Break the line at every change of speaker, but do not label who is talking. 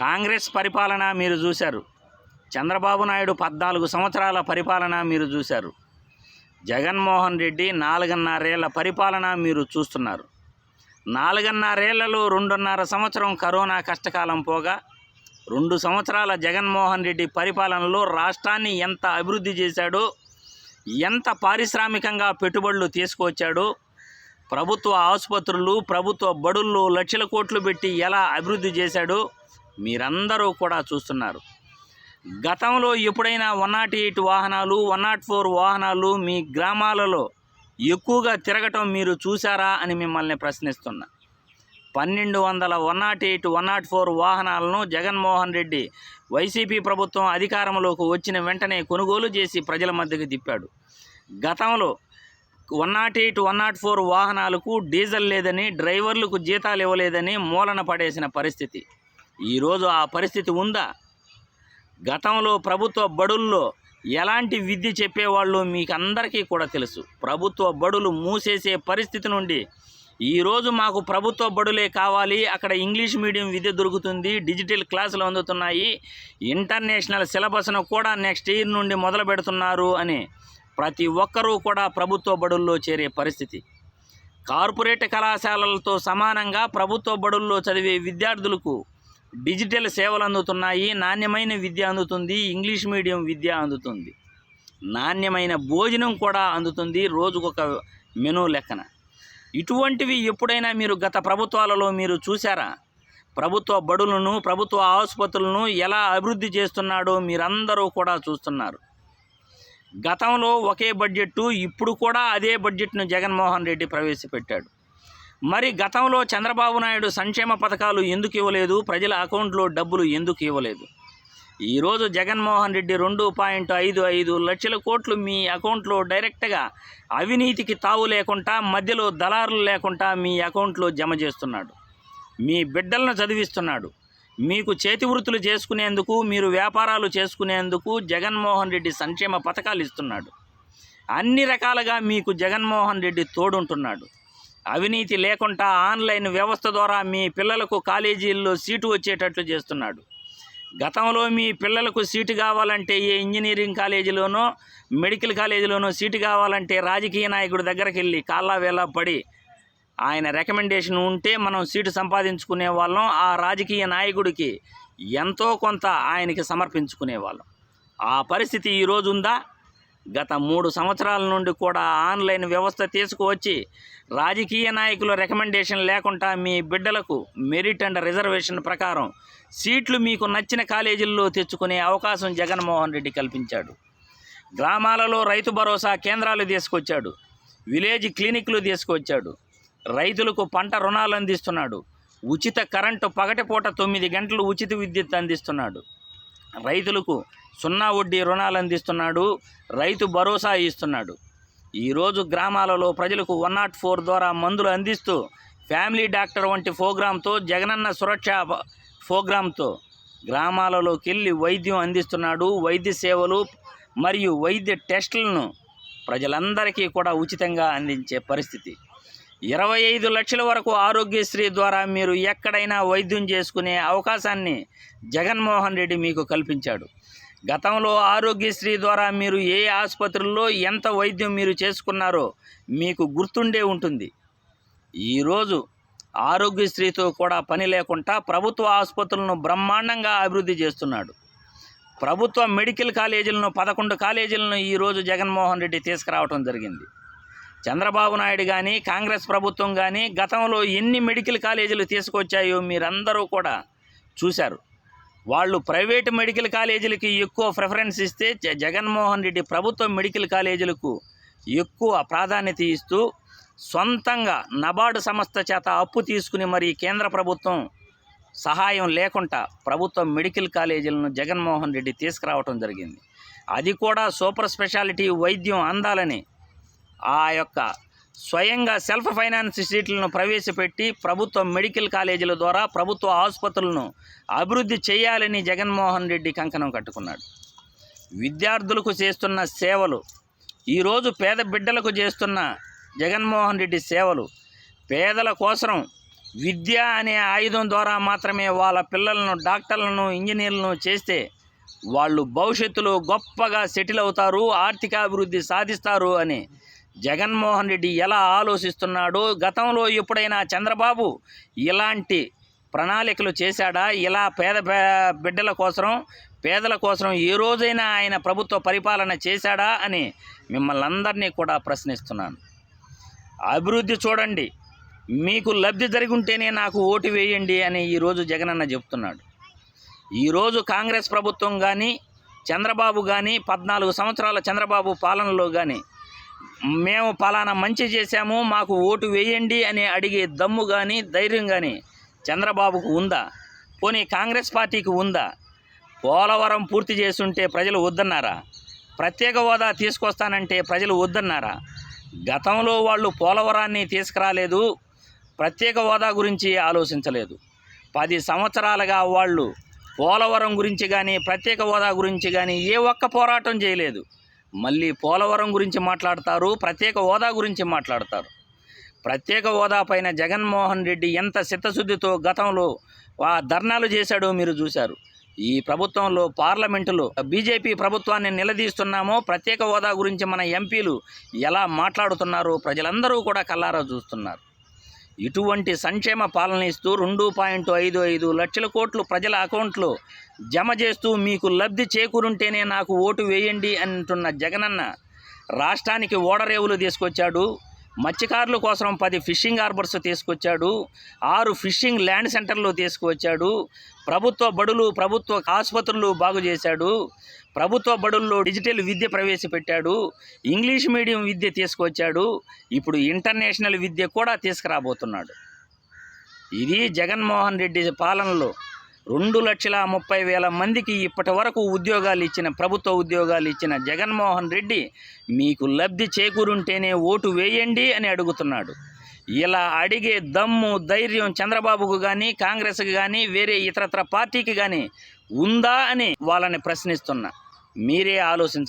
కాంగ్రెస్ పరిపాలన మీరు చూశారు. చంద్రబాబు నాయుడు పద్నాలుగు సంవత్సరాల పరిపాలన మీరు చూశారు. జగన్మోహన్ రెడ్డి నాలుగున్నరేళ్ళ పరిపాలన మీరు చూస్తున్నారు. నాలుగున్నరేళ్ళలో రెండున్నర సంవత్సరం కరోనా కష్టకాలం పోగా రెండు సంవత్సరాల జగన్మోహన్ రెడ్డి పరిపాలనలో రాష్ట్రాన్ని ఎంత అభివృద్ధి చేశాడో ఎంత పారిశ్రామికంగా పెట్టుబడులు తీసుకొచ్చాడో ప్రభుత్వ ఆసుపత్రులు ప్రభుత్వ బడుల్లో లక్షల కోట్లు పెట్టి ఎలా అభివృద్ధి చేశాడో మీరందరూ కూడా చూస్తున్నారు. గతంలో ఎప్పుడైనా వన్ నాట్ ఎయిట్ వాహనాలు వన్ నాట్ ఫోర్ వాహనాలు మీ గ్రామాలలో ఎక్కువగా తిరగటం మీరు చూసారా అని మిమ్మల్ని ప్రశ్నిస్తున్నా. పన్నెండు వందల one nought eight one nought four వాహనాలను జగన్మోహన్ రెడ్డి వైసీపీ ప్రభుత్వం అధికారంలోకి వచ్చిన వెంటనే కొనుగోలు చేసి ప్రజల మధ్యకి తిప్పాడు. గతంలో one nought eight one nought four వాహనాలకు డీజిల్ లేదని డ్రైవర్లకు జీతాలు ఇవ్వలేదని మూలన పడేసిన పరిస్థితి. ఈరోజు ఆ పరిస్థితి ఉందా? గతంలో ప్రభుత్వ బడుల్లో ఎలాంటి విద్య చెప్పేవాళ్ళు మీకు అందరికీ కూడా తెలుసు. ప్రభుత్వ బడులు మూసేసే పరిస్థితి నుండి ఈరోజు మాకు ప్రభుత్వ బడులే కావాలి అక్కడ ఇంగ్లీష్ మీడియం విద్య దొరుకుతుంది డిజిటల్ క్లాసులు అందుతున్నాయి ఇంటర్నేషనల్ సిలబస్ను కూడా నెక్స్ట్ ఇయర్ నుండి మొదలు పెడుతున్నారు అని ప్రతి ఒక్కరూ కూడా ప్రభుత్వ బడుల్లో చేరే పరిస్థితి. కార్పొరేట్ కళాశాలలతో సమానంగా ప్రభుత్వ బడుల్లో చదివే విద్యార్థులకు డిజిటల్ సేవలు అందుతున్నాయి నాణ్యమైన విద్య అందుతుంది ఇంగ్లీష్ మీడియం విద్య అందుతుంది. నాణ్యమైన భోజనం కూడా అందుతుంది రోజుకొక మెనూ లెక్కన. ఇటువంటివి ఎప్పుడైనా మీరు గత ప్రభుత్వాలలో మీరు చూసారా ప్రభుత్వ బడులను ప్రభుత్వ ఆసుపత్రులను ఎలా అభివృద్ధి చేస్తున్నాడో మీరందరూ కూడా చూస్తున్నారు. గతంలో ఒకే బడ్జెట్టు ఇప్పుడు కూడా అదే బడ్జెట్ను జగన్మోహన్ రెడ్డి ప్రవేశపెట్టాడు. మరి గతంలో చంద్రబాబు నాయుడు సంక్షేమ పథకాలు ఎందుకు ఇవ్వలేదు? ప్రజల అకౌంట్లో డబ్బులు ఎందుకు ఇవ్వలేదు? ఈరోజు జగన్మోహన్ రెడ్డి రెండు పాయింట్ ఐదు ఐదు లక్షల కోట్లు మీ అకౌంట్లో డైరెక్ట్గా అవినీతికి తావు లేకుండా మధ్యలో దళారులు లేకుండా మీ అకౌంట్లో జమ చేస్తున్నాడు. మీ బిడ్డలను చదివిస్తున్నాడు. మీకు చేతి వృత్తులు చేసుకునేందుకు మీరు వ్యాపారాలు చేసుకునేందుకు జగన్మోహన్ రెడ్డి సంక్షేమ పథకాలు ఇస్తున్నాడు. అన్ని రకాలుగా మీకు జగన్మోహన్ రెడ్డి తోడుంటున్నాడు. అవినీతి లేకుండా ఆన్లైన్ వ్యవస్థ ద్వారా మీ పిల్లలకు కాలేజీల్లో సీటు వచ్చేటట్లు చేస్తున్నాడు. గతంలో మీ పిల్లలకు సీటు కావాలంటే ఏ ఇంజనీరింగ్ కాలేజీలోనో మెడికల్ కాలేజీలోనో సీటు కావాలంటే రాజకీయ నాయకుడి దగ్గరికి వెళ్ళి కాళ్ళ వేళ పడి ఆయన రికమెండేషన్ ఉంటే మనం సీటు సంపాదించుకునే వాళ్ళం. ఆ రాజకీయ నాయకుడికి ఎంతో కొంత ఆయనకి సమర్పించుకునే వాళ్ళం. ఆ పరిస్థితి ఈరోజు ఉందా? గత మూడు సంవత్సరాల నుండి కూడా ఆన్లైన్ వ్యవస్థ తీసుకువచ్చి రాజకీయ నాయకుల రికమెండేషన్ లేకుండా మీ బిడ్డలకు మెరిట్ అండ్ రిజర్వేషన్ ప్రకారం సీట్లు మీకు నచ్చిన కాలేజీల్లో తెచ్చుకునే అవకాశం జగన్మోహన్ రెడ్డి కల్పించాడు. గ్రామాలలో రైతు భరోసా కేంద్రాలు తీసుకొచ్చాడు. విలేజ్ క్లినిక్లు తీసుకొచ్చాడు. రైతులకు పంట రుణాలు అందిస్తున్నాడు. ఉచిత కరెంటు పగటిపూట తొమ్మిది గంటలు ఉచిత విద్యుత్ అందిస్తున్నాడు. రైతులకు సున్నా వడ్డీ రుణాలు అందిస్తున్నాడు రైతు భరోసా ఇస్తున్నాడు. ఈరోజు గ్రామాలలో ప్రజలకు వన్ నాట్ ఫోర్ ద్వారా మందులు అందిస్తూ ఫ్యామిలీ డాక్టర్ వంటి ప్రోగ్రాంతో జగనన్న సురక్ష ప్రోగ్రాంతో గ్రామాలలోకి వెళ్ళి వైద్యం అందిస్తున్నాడు. వైద్య సేవలు మరియు వైద్య టెస్టులను ప్రజలందరికీ కూడా ఉచితంగా అందించే పరిస్థితి. ఇరవై ఐదు లక్షల వరకు ఆరోగ్యశ్రీ ద్వారా మీరు ఎక్కడైనా వైద్యం చేసుకునే అవకాశాన్ని జగన్మోహన్ రెడ్డి మీకు కల్పించాడు. గతంలో ఆరోగ్యశ్రీ ద్వారా మీరు ఏ ఆసుపత్రుల్లో ఎంత వైద్యం మీరు చేసుకున్నారో మీకు గుర్తుండే ఉంటుంది. ఈరోజు ఆరోగ్యశ్రీతో కూడా పని లేకుండా ప్రభుత్వ ఆసుపత్రులను బ్రహ్మాండంగా అభివృద్ధి చేస్తున్నాడు. ప్రభుత్వ మెడికల్ కాలేజీలను పదకొండు కాలేజీలను ఈరోజు జగన్మోహన్ రెడ్డి తీసుకురావడం జరిగింది. చంద్రబాబు నాయుడు కానీ కాంగ్రెస్ ప్రభుత్వం కానీ గతంలో ఎన్ని మెడికల్ కాలేజీలు తీసుకొచ్చాయో మీరందరూ కూడా చూశారు. వాళ్ళు ప్రైవేటు మెడికల్ కాలేజీలకి ఎక్కువ ప్రిఫరెన్స్ ఇస్తే జగన్మోహన్ రెడ్డి ప్రభుత్వ మెడికల్ కాలేజీలకు ఎక్కువ ప్రాధాన్యత ఇస్తూ సొంతంగా నబార్డు సంస్థ చేత అప్పు తీసుకుని మరి కేంద్ర ప్రభుత్వం సహాయం లేకుండా ప్రభుత్వ మెడికల్ కాలేజీలను జగన్మోహన్ రెడ్డి తీసుకురావటం జరిగింది. అది కూడా సూపర్ స్పెషాలిటీ వైద్యం అందాలని ఆ యొక్క స్వయంగా సెల్ఫ్ ఫైనాన్స్ సీట్లను ప్రవేశపెట్టి ప్రభుత్వ మెడికల్ కాలేజీల ద్వారా ప్రభుత్వ ఆసుపత్రులను అభివృద్ధి చేయాలని జగన్మోహన్ రెడ్డి కంకణం కట్టుకున్నాడు. విద్యార్థులకు చేస్తున్న సేవలు ఈరోజు పేద బిడ్డలకు చేస్తున్న జగన్మోహన్ రెడ్డి సేవలు పేదల కోసం విద్య అనే ఆయుధం ద్వారా మాత్రమే వాళ్ళ పిల్లలను డాక్టర్లను ఇంజనీర్లను చేస్తే వాళ్ళు భవిష్యత్తులో గొప్పగా సెటిల్ అవుతారు ఆర్థిక అభివృద్ధి సాధిస్తారు అని జగన్మోహన్ రెడ్డి ఎలా ఆలోచిస్తున్నాడో గతంలో ఎప్పుడైనా చంద్రబాబు ఇలాంటి ప్రణాళికలు చేశాడా? ఇలా పేద పే- బిడ్డల కోసం పేదల కోసం ఏ రోజైనా ఆయన ప్రభుత్వ పరిపాలన చేశాడా అని మిమ్మల్ని అందరినీ కూడా ప్రశ్నిస్తున్నాను. అభివృద్ధి చూడండి. మీకు లబ్ధి జరిగి ఉంటేనే నాకు ఓటు వేయండి అని ఈరోజు జగనన్న చెప్తున్నాడు. ఈరోజు కాంగ్రెస్ ప్రభుత్వం కానీ చంద్రబాబు కానీ పద్నాలుగు సంవత్సరాల చంద్రబాబు పాలనలో కానీ మేము పలానా మంచి చేశాము మాకు ఓటు వేయండి అని అడిగే దమ్ము కానీ ధైర్యం కానీ చంద్రబాబుకు ఉందా? పోనీ కాంగ్రెస్ పార్టీకి ఉందా? పోలవరం పూర్తి చేస్తుంటే ప్రజలు వద్దన్నారా? ప్రత్యేక హోదా తీసుకొస్తానంటే ప్రజలు వద్దన్నారా? గతంలో వాళ్ళు పోలవరాన్ని తీసుకురాలేదు ప్రత్యేక హోదా గురించి ఆలోచించలేదు. పది సంవత్సరాలుగా వాళ్ళు పోలవరం గురించి కానీ ప్రత్యేక హోదా గురించి కానీ ఏ ఒక్క పోరాటం చేయలేదు. మళ్ళీ పోలవరం గురించి మాట్లాడతారు ప్రత్యేక హోదా గురించి మాట్లాడతారు. ప్రత్యేక హోదా పైన జగన్మోహన్ రెడ్డి ఎంత చిత్తశుద్ధితో గతంలో ఆ ధర్నాలు చేశాడో మీరు చూశారు. ఈ ప్రభుత్వంలో పార్లమెంటులో బీజేపీ ప్రభుత్వాన్ని నిలదీస్తున్నామో ప్రత్యేక హోదా గురించి మన ఎంపీలు ఎలా మాట్లాడుతున్నారో ప్రజలందరూ కూడా కల్లారా చూస్తున్నారు. ఇటువంటి సంక్షేమ పాలన ఇస్తూ రెండు పాయింట్ ఐదు ఐదు లక్షల కోట్లు ప్రజల అకౌంట్లో జమ చేస్తూ మీకు లబ్ధి చేకూరుంటేనే నాకు ఓటు వేయండి అంటున్న జగనన్న రాష్ట్రానికి ఓడరేవులు తీసుకొచ్చాడు మత్స్యకారుల కోసం పది ఫిషింగ్ హార్బర్స్ తీసుకొచ్చాడు ఆరు ఫిషింగ్ ల్యాండ్ సెంటర్లు తీసుకువచ్చాడు ప్రభుత్వ బడులు ప్రభుత్వ ఆసుపత్రులు బాగు చేశాడు ప్రభుత్వ బడుల్లో డిజిటల్ విద్య ప్రవేశపెట్టాడు ఇంగ్లీష్ మీడియం విద్య తీసుకొచ్చాడు ఇప్పుడు ఇంటర్నేషనల్ విద్య కూడా తీసుకురాబోతున్నాడు. ఇది జగన్మోహన్ రెడ్డి పాలనలో రెండు లక్షల ముప్పై వేల మందికి ఇప్పటి వరకు ఉద్యోగాలు ఇచ్చిన ప్రభుత్వ ఉద్యోగాలు ఇచ్చిన జగన్మోహన్ రెడ్డి మీకు లబ్ధి చేకూరుంటేనే ఓటు వేయండి అని అడుగుతున్నాడు. ఇలా అడిగే దమ్ము ధైర్యం చంద్రబాబుకు కానీ కాంగ్రెస్కి కానీ వేరే ఇతరత్ర పార్టీకి కానీ ఉందా అని వాళ్ళని ప్రశ్నిస్తున్నా. మీరే ఆలోచించండి